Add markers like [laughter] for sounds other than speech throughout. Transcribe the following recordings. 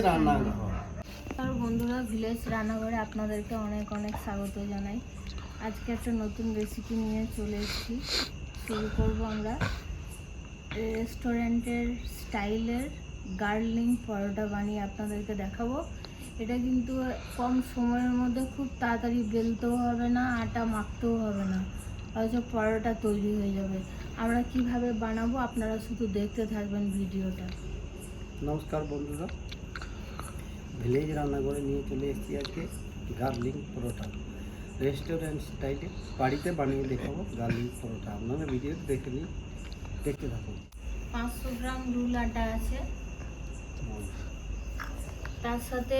রান্নাঘর আর বন্ধুরা ভিলেজ রান্নাঘরে আপনাদেরকে অনেক অনেক স্বাগত জানাই। আজকে একটা নতুন রেসিপি নিয়ে চলে এসেছি। শুরু করব আমরা। রেস্টুরেন্টের স্টাইলের গার্লিং পরোটা বানিয়ে আপনাদেরকে দেখাবো। এটা কিন্তু কম সময়ের মধ্যে খুব তাড়াতাড়ি বেলতেও হবে না আটা মাখতেও হবে না। অথচ পরোটা তৈরি হয়ে যাবে। আমরা কীভাবে বানাবো আপনারা শুধু দেখতে থাকবেন ভিডিওটা। নমস্কার বন্ধুরা। ভিলেজ রান্নাঘরে নিয়ে চলে এসেছি আজকে গার্লিং পরোটা। রেস্টুরেন্ট স্টাইলে বাড়িতে বানিয়ে দেখাবো গার্লিং পরোটা। আপনারা ভিডিও দেখে নিন, দেখতে থাকুন। পাঁচশো গ্রাম রুল আটা আছে। তার সাথে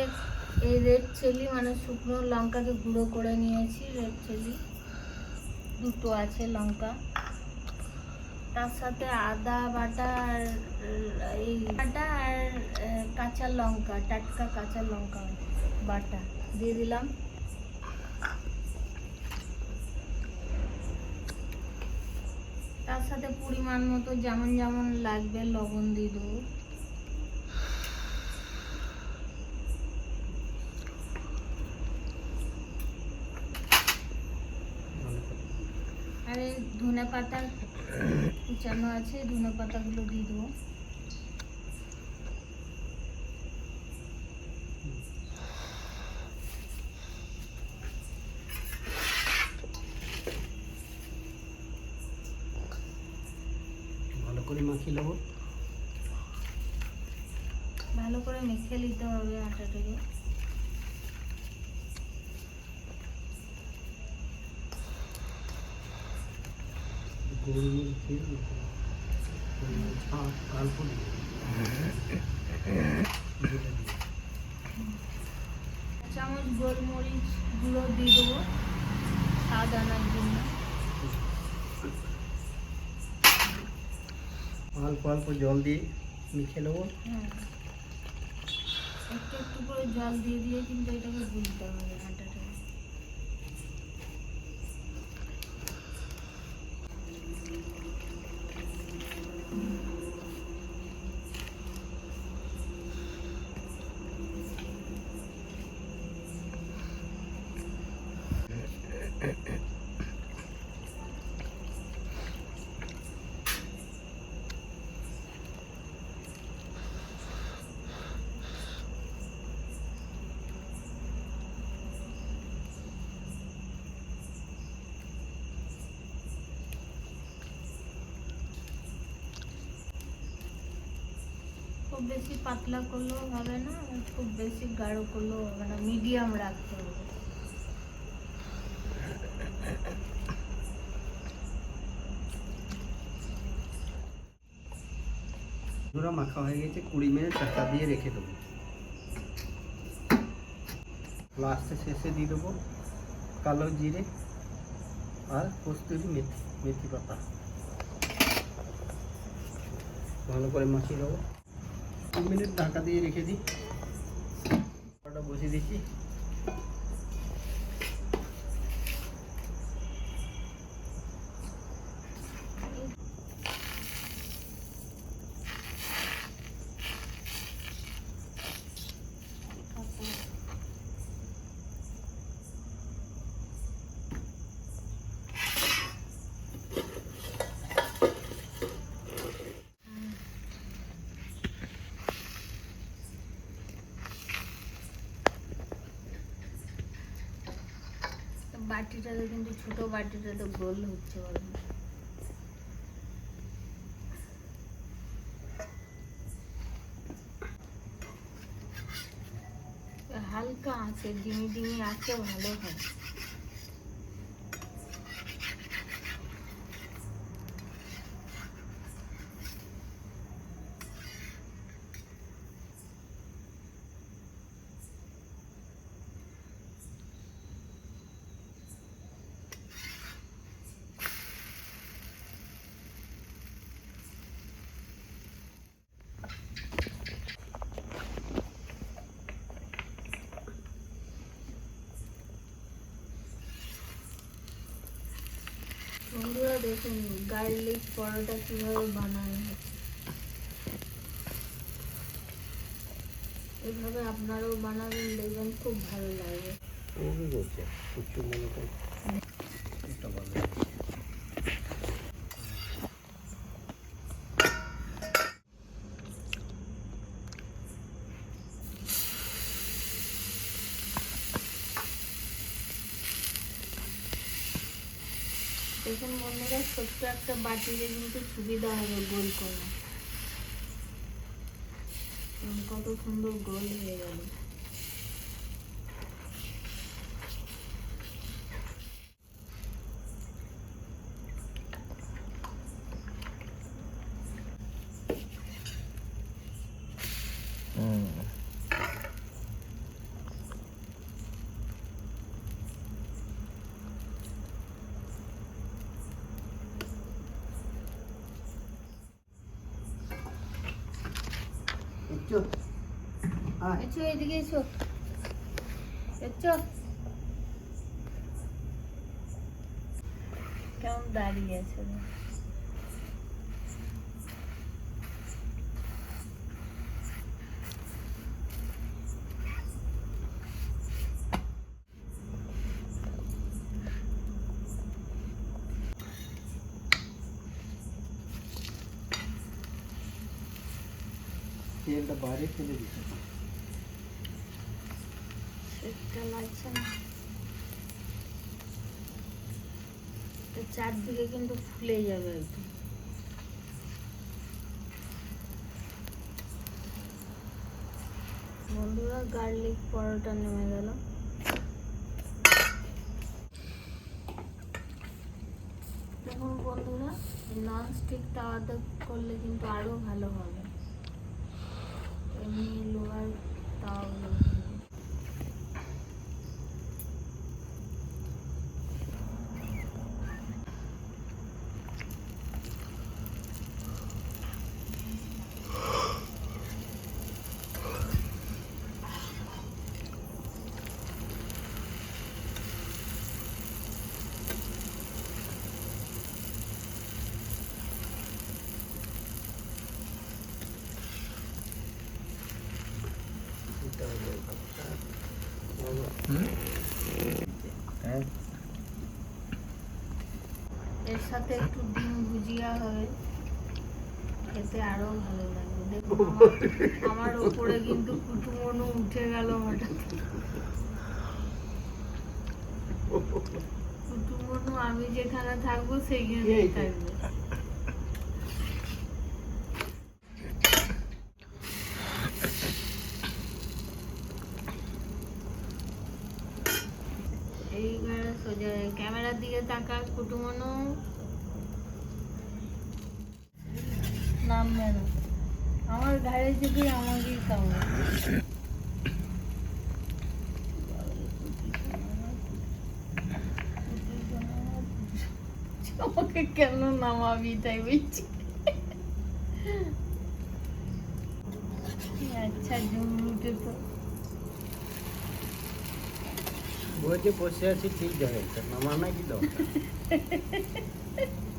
এই রেড চিলি মানে শুকনো লঙ্কাকে গুঁড়ো করে নিয়েছি। রেড চিলি দুটো আছে লঙ্কা। তার সাথে আদা বাটা আর, এই বাটা আর কাঁচা লঙ্কা, টাটকা কাঁচা লঙ্কা বাটা দিয়ে দিলাম। তার সাথে পরিমাণ মতো যেমন যেমন লাগবে লবণ দিয়ে দেবো। আর এই ধনে পাতা কুচানো আছে ধনে পাতাগুলো দিয়ে দেবো। ভালো করে মাখিয়ে নেব। ভালো করে মেখে নিতে হবে আটাটাকে গোলমরিচ দিয়ে দিতে হবে। গোলমরিচ, হ্যাঁ, অল্প দিয়ে দিতে হবে। যেটা দিয়ে। এক চামচ গোলমরিচ গুঁড়ো দিয়ে দেবো স্বাদ আনার জন্য। অল্প অল্প জল দিয়ে মেখে নেব। হ্যাঁ। একটু একটু করে জল দিয়ে দিয়ে কিন্তু এটাকে গুলতে হবে আটাটাকে খুব বেশি পাতলা করলেও হবে না, খুব বেশি গাঢ় করলেও হবে না মিডিয়াম রাখতে হবে। ধরা মাখা হয়ে গেছে, কুড়ি মিনিট ঢাকা দিয়ে রেখে দেবো। লাস্টে শেষে দিয়ে দেবো কালো জিরে আর কস্তুরি মেথি মেথি পাতা। ভালো করে মাখিয়ে দেবো। দু মিনিট ঢাকা দিয়ে রেখে দিই। বসিয়ে দিচ্ছি। বাটিটাতে কিন্তু ছোট বাটিটা তো গোল হচ্ছে বলো হালকা আছে, ডিমি ডিমি আছে, ভালো হয় বন্ধুরা দেখুন গার্লিক পরোটা কীভাবে বানানো হচ্ছে। এভাবে আপনারাও বানাবেন, দেখবেন খুব ভালো লাগবে ও কি করছে উচ্চ মনে এটা ভালো দেখুন বন্ধুরা ছোট্ট একটা বাটিতে কিন্তু সুবিধা হবে গোল করা। কত সুন্দর গোল হয়ে গেল। এসো। এদিকে এসো। এসো। কেমন দাঁড়িয়ে আছে? তেলটা বাইরে ফেলে দিতে চারদিকে কিন্তু ফুলে যাবে একদম। বন্ধুরা গার্লিক পরোটা নেমে গেল। দেখুন বন্ধুরা নন স্টিক তাওয়াতে করলে কিন্তু আরও ভালো হবে। এমনি লোহার তাও কিন্তু সাথে একটু ডিম ভুজিয়া হবে খেতে আরও ভালো লাগবে। দেখুন আমার ওপরে কিন্তু কুটুমনু উঠে গেল হঠাৎ। কুটুমনু আমি যেখানে থাকব সেইখানেই থাকবে। ক্যামেরার দিকে তাকা কুটুমনু। নামবে না আমার ঘাড়ে যদি আমাকেই কামড়ে আমাকে কেন নামাবি তাই বলছি? আচ্ছা জুম উঠে তো। বসে আছি ঠিক জায়গায় নামা না কি দরকার? [laughs]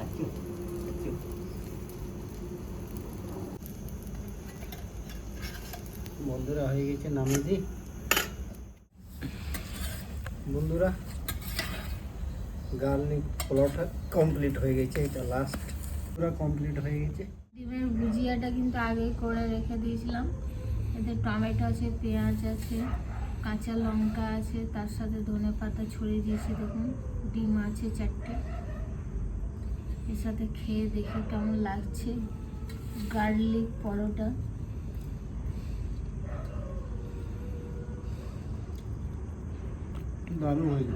আচ্ছা আচ্ছা বন্ধুরা হয়ে গেছে নামিয়ে দিই বন্ধুরা গার্লিক পোলাওটা কমপ্লিট হয়ে গেছে এটা লাস্ট পুরো কমপ্লিট হয়ে গেছে ডিমের ভুজিয়াটা কিন্তু আগে করে রেখে দিয়েছিলাম এতে টমেটো আছে পেঁয়াজ আছে কাঁচা লঙ্কা আছে তার সাথে ধনে পাতা ছড়িয়ে দিয়েছি দেখুন ডিম আছে চারটে। এর সাথে খেয়ে দেখি কেমন লাগছে। গার্লিক পরোটা। দারুণ হয়ে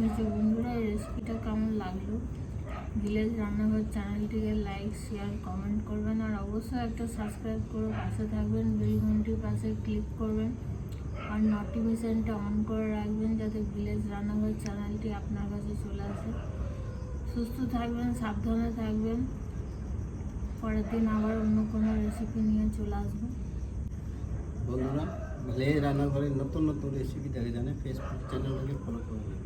হয়েছে বন্ধুরা এই রেসিপিটা কেমন লাগল? ভিলেজ রান্নাঘর চ্যানেলটিকে লাইক শেয়ার কমেন্ট করবেন আর অবশ্যই একটা সাবস্ক্রাইব করে পাশে থাকবেন। বেল ঘন্টির পাশে ক্লিক করবেন। আর নোটিফিকেশানটা অন করে রাখবেন যাতে ভিলেজ রান্নাঘর চ্যানেলটি আপনার কাছে চলে আসে। সুস্থ থাকবেন, সাবধানে থাকবেন। পরের দিন আবার অন্য কোনো রেসিপি নিয়ে চলে আসব। বন্ধুরা ভিলেজ রান্নাঘরের নতুন নতুন রেসিপি দেখে জানে ফেসবুক চ্যানেলটাকে ফলো করবেন